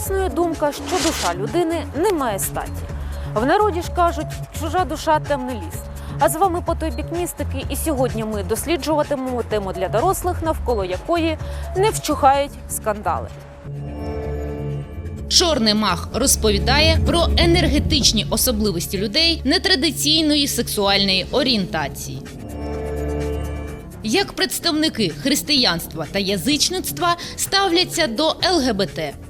Існує думка, що душа людини не має статі. В народі ж кажуть, чужа душа темний ліс. А з вами по той бік містики, і сьогодні ми досліджуватимемо тему для дорослих, навколо якої не вчухають скандали. Чорний мах розповідає про енергетичні особливості людей нетрадиційної сексуальної орієнтації. Як представники християнства та язичництва ставляться до ЛГБТ.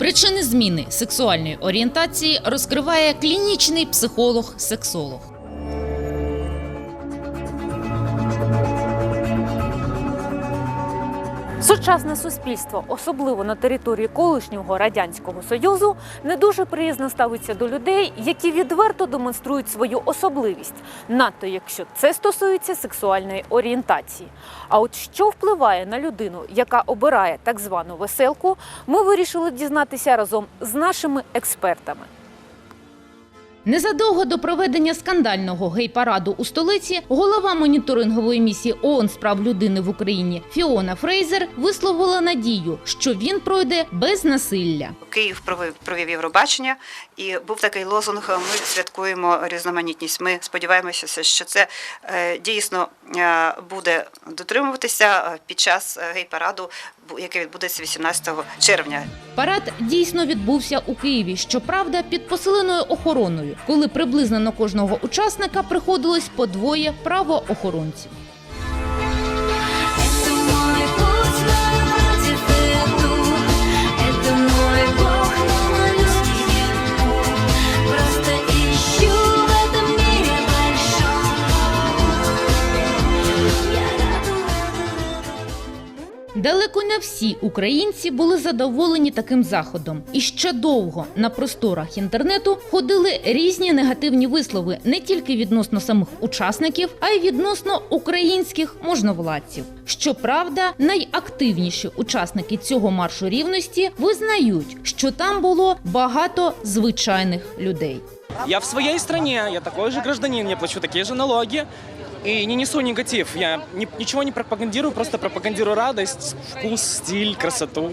Причини зміни сексуальної орієнтації розкриває клінічний психолог-сексолог. Сучасне суспільство, особливо на території колишнього радянського союзу, не дуже приязно ставиться до людей, які відверто демонструють свою особливість, надто якщо це стосується сексуальної орієнтації. А от що впливає на людину, яка обирає так звану веселку, ми вирішили дізнатися разом з нашими експертами. Незадовго до проведення скандального гей-параду у столиці голова моніторингової місії ООН з прав людини в Україні Фіона Фрейзер висловила надію, що він пройде без насилля. Київ провів, Євробачення, і був такий лозунг: Ми святкуємо різноманітність. Ми сподіваємося, що це е, дійсно е, буде дотримуватися е, під час гей-параду, який відбудеться 18 червня. Парад дійсно відбувся у Києві, щоправда, під посиленою охороною, коли приблизно на кожного учасника приходилось по двоє правоохоронців. Далеко не всі українці були задоволені таким заходом, і ще довго на просторах інтернету ходили різні негативні вислови не тільки відносно самих учасників, а й відносно українських можновладців. Щоправда, найактивніші учасники цього маршу рівності визнають, що там було багато звичайних людей. Я в своей стране, я такой же гражданин, я плачу такие же налоги и не несу негатив. Я ни- ничего не пропагандирую, просто пропагандирую радость, вкус, стиль, красоту.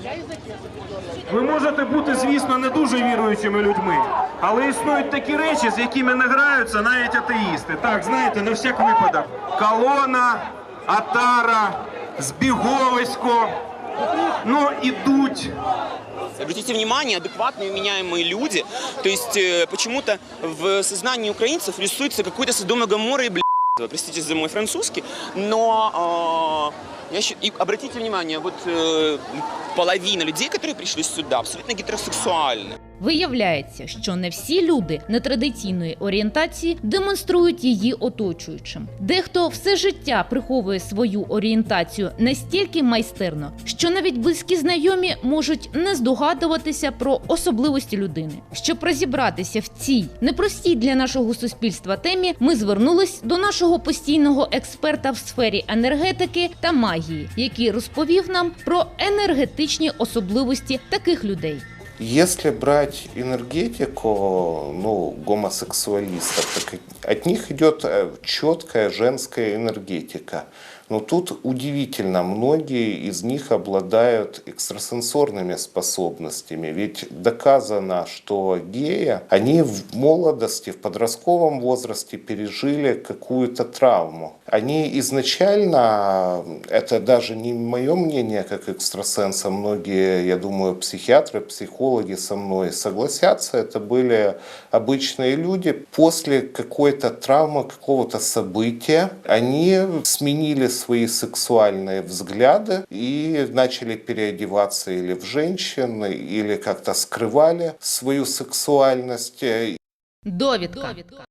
Ви можете бути, звісно, не дуже віруючими людьми, але існують такі речі, з якими не граються навіть атеїсти. Так, знаєте, на всяк випадок. Колона, Атара, Збіговисько. Ну, ідуть. Обратите внимание, адекватные, меняемые люди. То есть э, почему-то в сознании украинцев рисуется какой-то Содом и Гоморра и блядство. Простите за мой французский, но э, я щи- и обратите внимание, вот э, половина людей, которые пришли сюда, абсолютно гетеросексуальны. Виявляється, що не всі люди нетрадиційної орієнтації демонструють її оточуючим. Дехто все життя приховує свою орієнтацію настільки майстерно, що навіть близькі знайомі можуть не здогадуватися про особливості людини. Щоб розібратися в цій непростій для нашого суспільства темі, ми звернулись до нашого постійного експерта в сфері енергетики та магії, який розповів нам про енергетичні особливості таких людей. Если брать энергетику, ну, гомосексуалистов, так от них идет э, четкая женская энергетика. Но тут удивительно, многие из них обладают экстрасенсорными способностями. Ведь доказано, что геи, они в молодости, в подростковом возрасте пережили какую-то травму. Они изначально, это даже не мое мнение как экстрасенса, многие, я думаю, психиатры, психологи со мной согласятся, это были обычные люди. После какой-то травмы, какого-то события, они сменили свои сексуальные взгляды и начали переодеваться или в женщин, или как-то скрывали свою сексуальность. Довідка.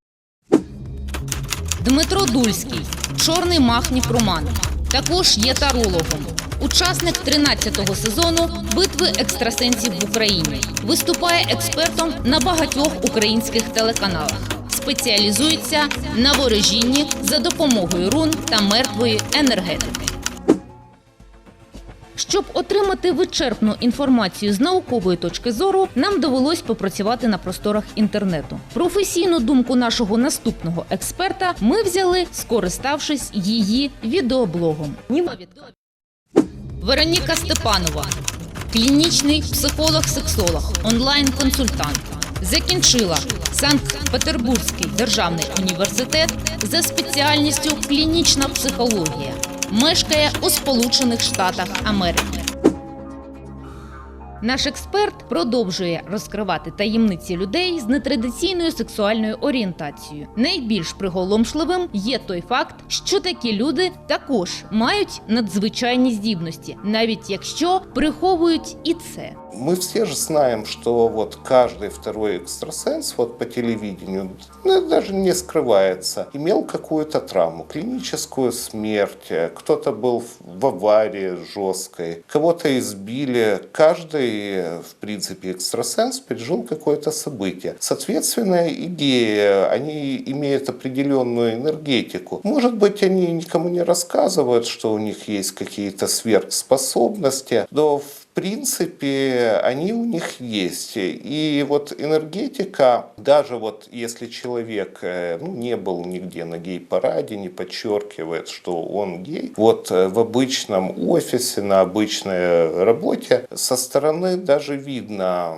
Дмитро Дульський, чорний махнів Роман. Також є тарологом. Учасник 13-го сезону битви екстрасенсів в Україні. Виступає експертом на багатьох українських телеканалах. Спеціалізується на ворожінні за допомогою рун та мертвої енергетики. Щоб отримати вичерпну інформацію з наукової точки зору, нам довелось попрацювати на просторах інтернету. Професійну думку нашого наступного експерта ми взяли, скориставшись її відеоблогом. Вероніка Степанова. клінічний психолог-сексолог, онлайн-консультант. Закінчила Санкт-Петербурзький державний університет за спеціальністю клінічна психологія. Мешкає у Сполучених Штатах Америки. Наш експерт продовжує розкривати таємниці людей з нетрадиційною сексуальною орієнтацією. Найбільш приголомшливим є той факт, що такі люди також мають надзвичайні здібності, навіть якщо приховують і це. Мы все же знаем, что вот каждый второй экстрасенс вот по телевидению ну, даже не скрывается, имел какую-то травму, клиническую смерть, кто-то был в аварии жесткой, кого-то избили. Каждый, в принципе, экстрасенс пережил какое-то событие. Соответственно, и геи, они имеют определенную энергетику. Может быть, они никому не рассказывают, что у них есть какие-то сверхспособности, но в принципе, они у них есть. И вот энергетика, даже вот если человек э, ну, не был нигде на гей-параде, не подчеркивает, что он гей, вот э, в обычном офисе, на обычной работе со стороны даже видно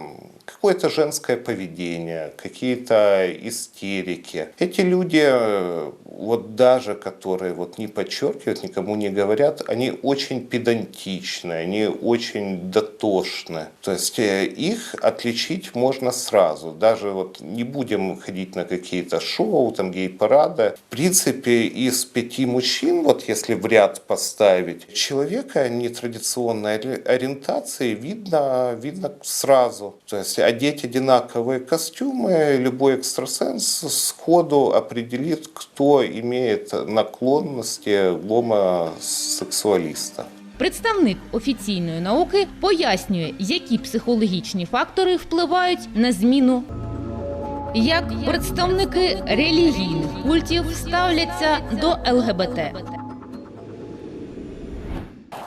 какое-то женское поведение, какие-то истерики. Эти люди, э, вот даже которые вот не подчеркивают, никому не говорят, они очень педантичны, они очень дотошны. То есть э, их отличить можно сразу. Даже вот не будем ходить на какие-то шоу, там гей-парады. В принципе, из пяти мужчин, вот если в ряд поставить, человека нетрадиционной ори- ориентации видно, видно сразу. То есть одеть одинаковые костюмы, любой экстрасенс сходу определит, кто имеет наклонности гомосексуалиста. Представник офіційної науки пояснює, які психологічні фактори впливають на зміну. Як представники релігійних культів ставляться до ЛГБТ.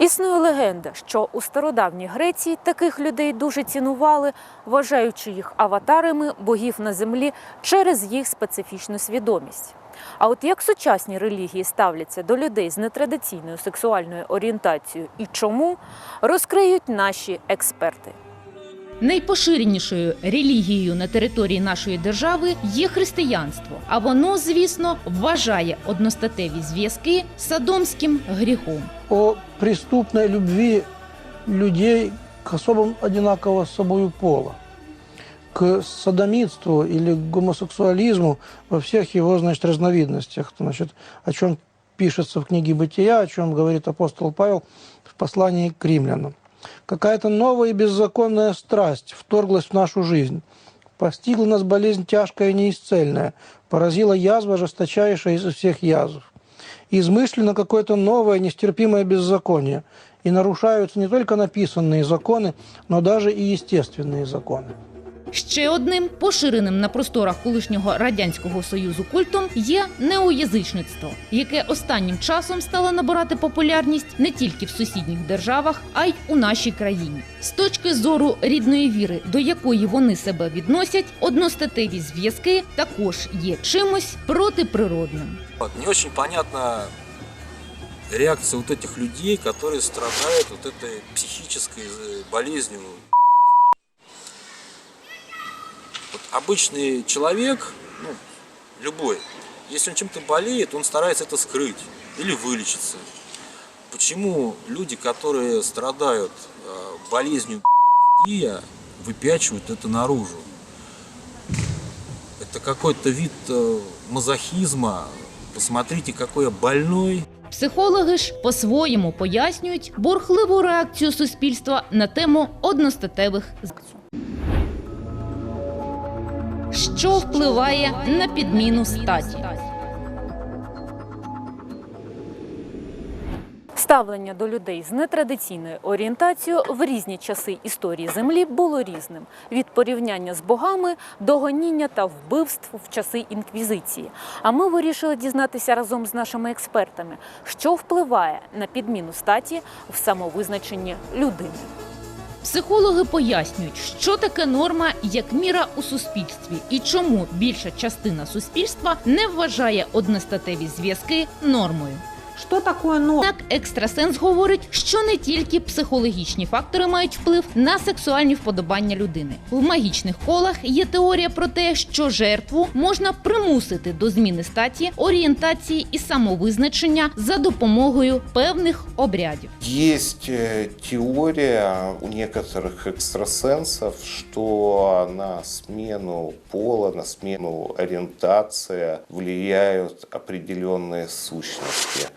Існує легенда, що у стародавній Греції таких людей дуже цінували, вважаючи їх аватарами богів на землі через їх специфічну свідомість. А от як сучасні релігії ставляться до людей з нетрадиційною сексуальною орієнтацією і чому, розкриють наші експерти. Найпоширенішою релігією на території нашої держави є християнство, а воно, звісно, вважає одностатеві зв'язки садомським гріхом. о преступной любви людей к особам одинакового с собой пола, к садомитству или к гомосексуализму во всех его, значит, разновидностях, значит, о чем пишется в книге «Бытия», о чем говорит апостол Павел в послании к римлянам. Какая-то новая и беззаконная страсть вторглась в нашу жизнь. Постигла нас болезнь тяжкая и неисцельная, поразила язва жесточайшая из всех язв измышлено какое-то новое нестерпимое беззаконие, и нарушаются не только написанные законы, но даже и естественные законы. Ще одним поширеним на просторах колишнього радянського союзу культом є неоязичництво, яке останнім часом стало набирати популярність не тільки в сусідніх державах, а й у нашій країні. З точки зору рідної віри, до якої вони себе відносять, одностатеві зв'язки також є чимось протиприродним. Вот, Не очень понятна реакция вот этих людей, которые страдают вот этой психической э, болезнью. Вот обычный человек, ну, любой, если он чем-то болеет, он старается это скрыть или вылечиться. Почему люди, которые страдают э, болезнью выпячивают это наружу? Это какой-то вид э, мазохизма. Посмотрите, какой я больной. Психологи ж по-своєму пояснюють бурхливу реакцію суспільства на тему одностатевих зв'язків. Що впливає на підміну статі? Ставлення до людей з нетрадиційною орієнтацією в різні часи історії Землі було різним від порівняння з богами до гоніння та вбивств в часи інквізиції. А ми вирішили дізнатися разом з нашими експертами, що впливає на підміну статі в самовизначенні людини. Психологи пояснюють, що таке норма як міра у суспільстві і чому більша частина суспільства не вважає одностатеві зв'язки нормою. Что такое норма? Однак екстрасенс говорить, що не тільки психологічні фактори мають вплив на сексуальні вподобання людини. В магічних колах є теорія про те, що жертву можна примусити до зміни статі, орієнтації і самовизначення за допомогою певних обрядів. Есть э, теория у некоторых экстрасенсов, что на смену пола, на смену ориентации влияют определенные сущности.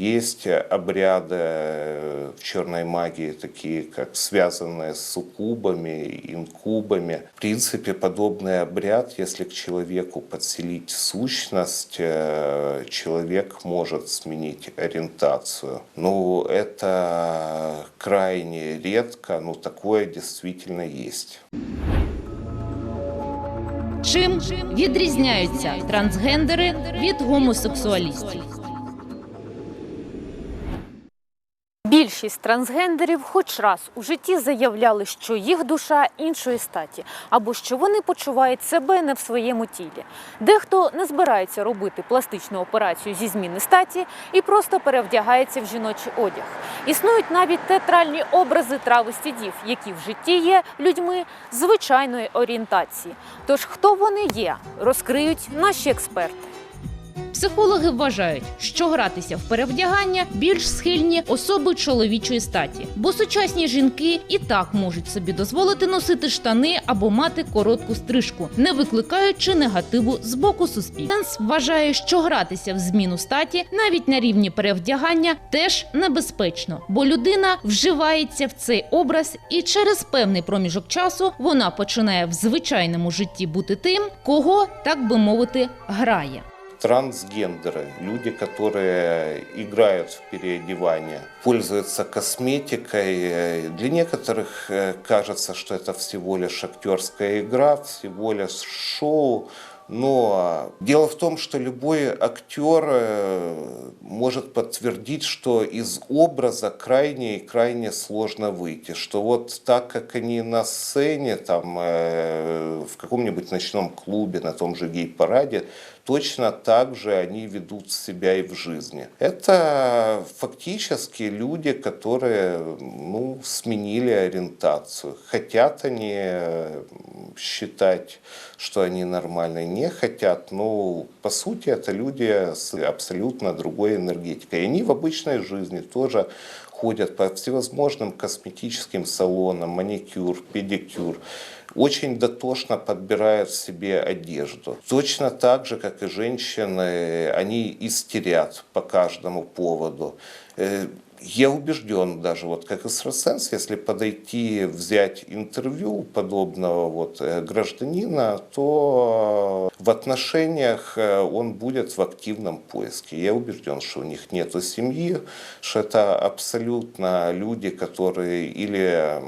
Есть обряды э, в черной магии, такие как связанные с суккубами, инкубами. В принципе, подобный обряд, если к человеку подселить сущность, э, человек может сменить ориентацию. Ну, это крайне редко, но такое действительно есть. Чим відрізняються трансгендери від гомосексуалістів? Більшість трансгендерів хоч раз у житті заявляли, що їх душа іншої статі, або що вони почувають себе не в своєму тілі. Дехто не збирається робити пластичну операцію зі зміни статі і просто перевдягається в жіночий одяг. Існують навіть театральні образи травестідів, які в житті є людьми звичайної орієнтації. Тож хто вони є, розкриють наші експерти. Психологи вважають, що гратися в перевдягання більш схильні особи чоловічої статі, бо сучасні жінки і так можуть собі дозволити носити штани або мати коротку стрижку, не викликаючи негативу з боку суспільства. Сенс вважає, що гратися в зміну статі навіть на рівні перевдягання теж небезпечно, бо людина вживається в цей образ, і через певний проміжок часу вона починає в звичайному житті бути тим, кого так би мовити грає. Трансгендеры, люди, которые играют в переодевание, пользуются косметикой. Для некоторых э, кажется, что это всего лишь актерская игра, всего лишь шоу. Но дело в том, что любой актер э, может подтвердить, что из образа крайне и крайне сложно выйти. Что вот так, как они на сцене, там, э, в каком-нибудь ночном клубе, на том же гей-параде, точно так же они ведут себя и в жизни. Это фактически люди, которые ну, сменили ориентацию. Хотят они считать, что они нормальные, не хотят. Но по сути это люди с абсолютно другой энергетикой. И они в обычной жизни тоже ходят по всевозможным косметическим салонам, маникюр, педикюр. Очень дотошно подбирают себе одежду. Точно так же, как и женщины, они истерят по каждому поводу. Э, Я убежден даже, вот как экстрасенс, если подойти, взять интервью подобного вот э, гражданина, то в отношениях э, он будет в активном поиске. Я убежден, что у них нет семьи, что это абсолютно люди, которые или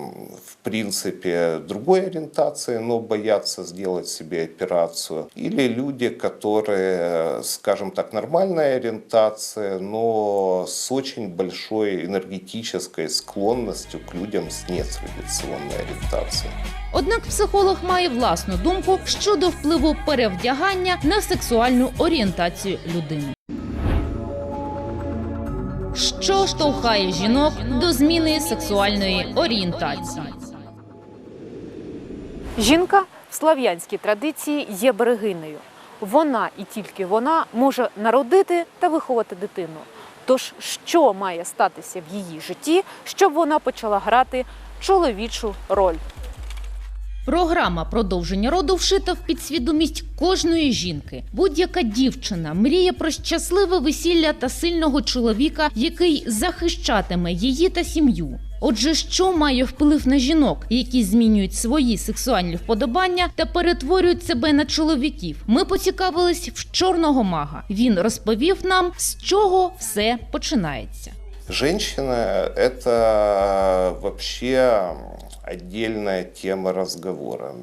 в принципе другой ориентации, но боятся сделать себе операцию, или люди, которые, скажем так, нормальная ориентация, но с очень большой энергетической склонностью к людям с нетрадиционной ориентацией. Однак психолог має власну думку щодо впливу перевдягання на сексуальну орієнтацію людини. Що штовхає жінок до зміни сексуальної орієнтації? Жінка в слав'янській традиції є берегинею. Вона і тільки вона може народити та виховати дитину. Тож, що має статися в її житті, щоб вона почала грати чоловічу роль? Програма продовження роду вшита в підсвідомість кожної жінки. Будь-яка дівчина мріє про щасливе весілля та сильного чоловіка, який захищатиме її та сім'ю. Отже, що має вплив на жінок, які змінюють свої сексуальні вподобання та перетворюють себе на чоловіків? Ми поцікавились в чорного мага. Він розповів нам, з чого все починається. Женщина – это вообще отдельная тема разговора.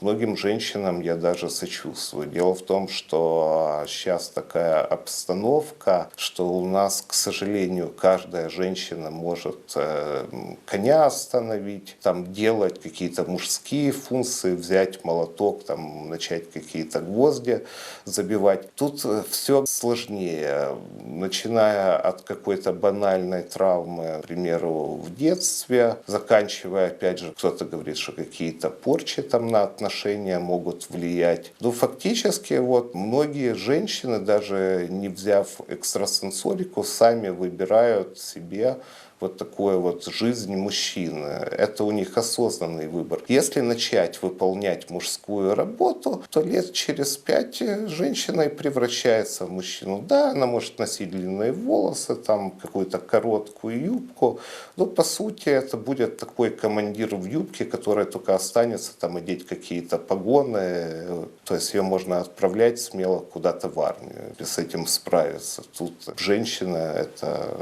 Многим женщинам я даже сочувствую. Дело в том, что сейчас такая обстановка, что у нас, к сожалению, каждая женщина может э, коня остановить, там делать какие-то мужские функции, взять молоток, там начать какие-то гвозди забивать. Тут все сложнее, начиная от какой-то банальной травмы, к примеру, в детстве, заканчивая, опять же, кто-то говорит, что какие-то порчи там на отношения могут влиять. Но фактически вот многие женщины, даже не взяв экстрасенсорику, сами выбирают себе вот такую вот жизнь мужчины. Это у них осознанный выбор. Если начать выполнять мужскую работу, то лет через пять женщина и превращается в мужчину. Да, она может носить длинные волосы, там какую-то короткую юбку, но по сути это будет такой командир в юбке, который только останется там одеть какие-то погоны, то есть ее можно отправлять смело куда-то в армию, и с этим справиться. Тут женщина это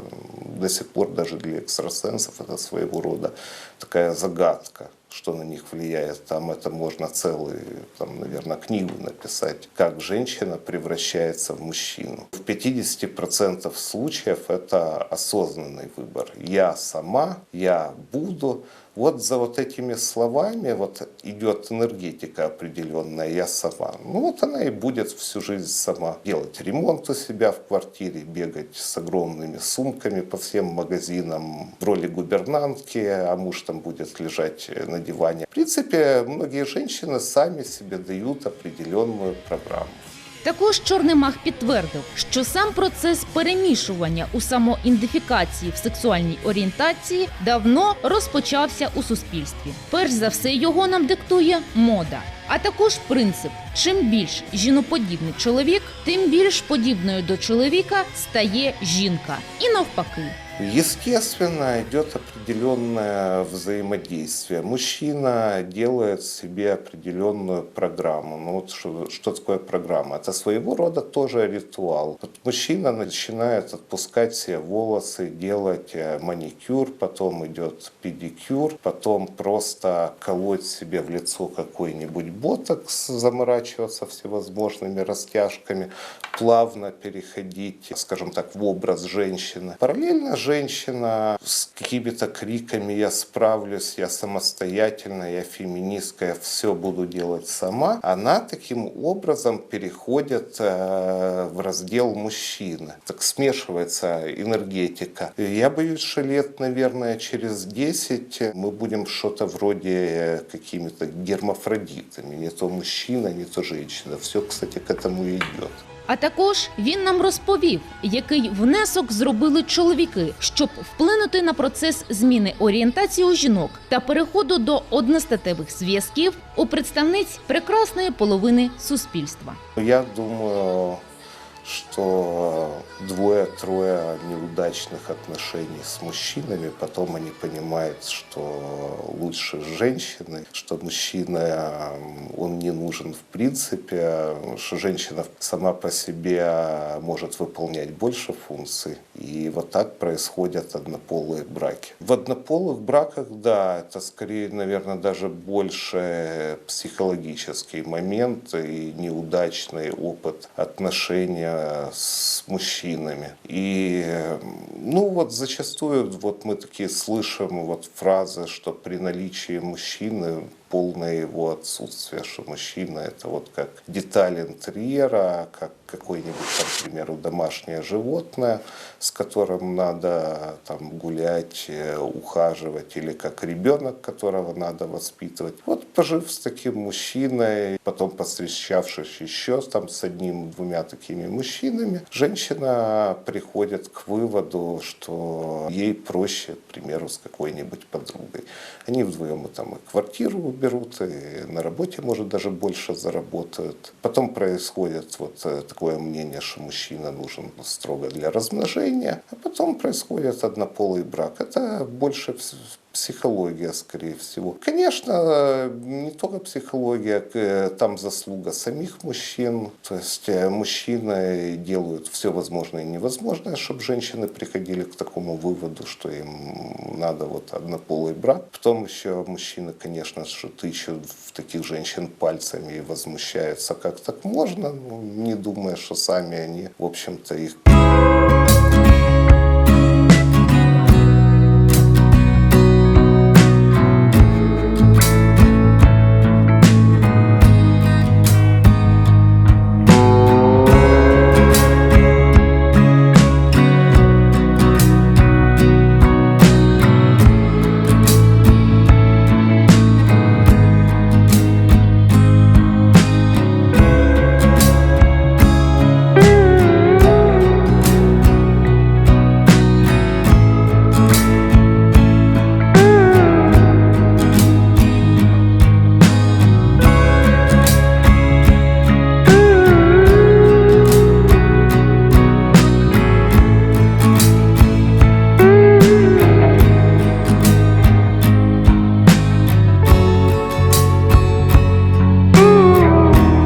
до сих пор даже для экстрасенсов это своего рода такая загадка что на них влияет. Там это можно целую, там, наверное, книгу написать, как женщина превращается в мужчину. В 50% случаев это осознанный выбор. Я сама, я буду. Вот за вот этими словами вот идет энергетика определенная «я сама». Ну вот она и будет всю жизнь сама делать ремонт у себя в квартире, бегать с огромными сумками по всем магазинам в роли гувернантки, а муж там будет лежать на диване. В принципе, многие женщины сами себе дают определенную программу. Також чорний мах підтвердив, що сам процес перемішування у самоідентифікації в сексуальній орієнтації давно розпочався у суспільстві. Перш за все, його нам диктує мода. А також принцип: чим більш жіноподібний чоловік, тим більш подібною до чоловіка стає жінка, і навпаки. Естественно, идет определенное взаимодействие. Мужчина делает себе определенную программу. Ну вот что, что такое программа? Это своего рода тоже ритуал. Вот мужчина начинает отпускать себе волосы, делать э, маникюр, потом идет педикюр, потом просто колоть себе в лицо какой-нибудь ботокс, заморачиваться всевозможными растяжками, плавно переходить, скажем так, в образ женщины. Параллельно женщина с какими-то криками «я справлюсь», «я самостоятельная», «я феминистка», «я все буду делать сама», она таким образом переходит э, в раздел мужчины. Так смешивается энергетика. И Я боюсь, что лет, наверное, через 10 мы будем что-то вроде какими-то гермафродитами. Не то мужчина, не то женщина. Все, кстати, к этому и идет. А також він нам розповів, який внесок зробили чоловіки, щоб вплинути на процес зміни орієнтації у жінок та переходу до одностатевих зв'язків у представниць прекрасної половини суспільства. Я думаю, что двое-трое неудачных отношений с мужчинами, потом они понимают, что лучше с женщиной, что мужчина, он не нужен в принципе, что женщина сама по себе может выполнять больше функций. И вот так происходят однополые браки. В однополых браках, да, это скорее, наверное, даже больше психологический момент и неудачный опыт отношения с мужчинами. И, ну, вот зачастую вот мы такие слышим вот фразы, что при наличии мужчины полное его отсутствие, что мужчина это вот как деталь интерьера, как какое-нибудь, там, к примеру, домашнее животное, с которым надо там гулять, э, ухаживать, или как ребенок, которого надо воспитывать. Вот пожив с таким мужчиной, потом повстречавшись еще там с одним-двумя такими мужчинами, женщина приходит к выводу, что ей проще, к примеру, с какой-нибудь подругой. Они вдвоем и там и квартиру убирают, берут, и на работе, может, даже больше заработают. Потом происходит вот э, такое мнение, что мужчина нужен строго для размножения, а потом происходит однополый брак. Это больше пс- психология, скорее всего. Конечно, не только психология, э, там заслуга самих мужчин. То есть э, мужчины делают все возможное и невозможное, чтобы женщины приходили к такому выводу, что им надо вот однополый брак. Потом еще мужчины, конечно, что тычут в таких женщин пальцами и возмущаются, как так можно, ну, не думая, что сами они, в общем-то, их